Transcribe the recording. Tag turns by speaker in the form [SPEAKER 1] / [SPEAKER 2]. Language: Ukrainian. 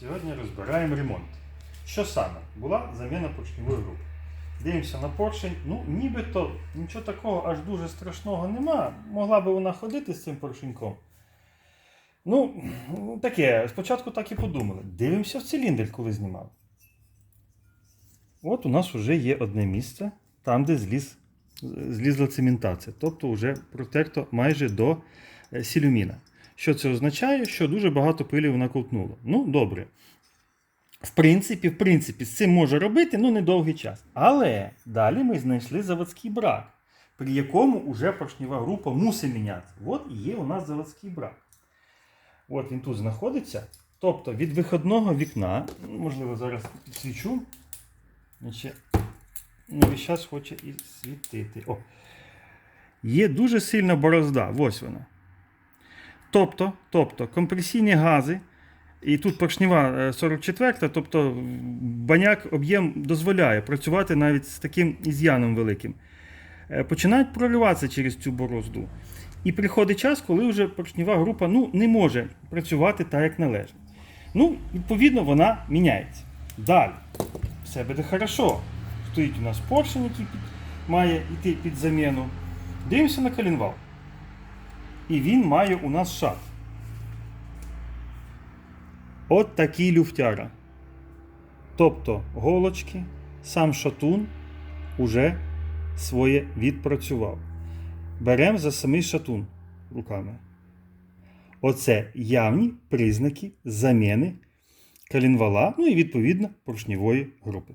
[SPEAKER 1] Сьогодні розбираємо ремонт. Що саме? Була заміна поршневої групи. Дивимося на поршень. Ну, нібито нічого такого аж дуже страшного нема. Могла би вона ходити з цим поршеньком. Ну, таке, спочатку так і подумали. Дивимося в циліндр, коли знімав. От у нас вже є одне місце, там, де зліз, злізла цементація. Тобто вже протерто майже до е, сілюміна. Що це означає? Що дуже багато пилі вона ковтнула. Ну, добре. В принципі, в принципі, з цим може робити, ну, недовгий час. Але далі ми знайшли заводський брак, при якому вже поршнева група мусить мінятися. От і є у нас заводський брак. От він тут знаходиться. Тобто від виходного вікна, можливо, зараз. Значить, не весь час хоче і світити. О. Є дуже сильна борозда. Ось вона. Тобто, тобто компресійні гази, і тут поршнева е, 44, тобто баняк об'єм дозволяє працювати навіть з таким із'яном великим. Е, Починають прориватися через цю борозду. І приходить час, коли вже поршнева група ну, не може працювати так, як належить. Ну, відповідно, вона міняється. Далі. Все буде хорошо. Стоїть у нас поршень, який має йти під заміну. Дивимося на колінвал. І він має у нас шат. От такий люфтяра. Тобто голочки, сам шатун уже своє відпрацював. Беремо за самий шатун руками. Оце явні признаки заміни колінвала, ну і відповідно поршневої групи.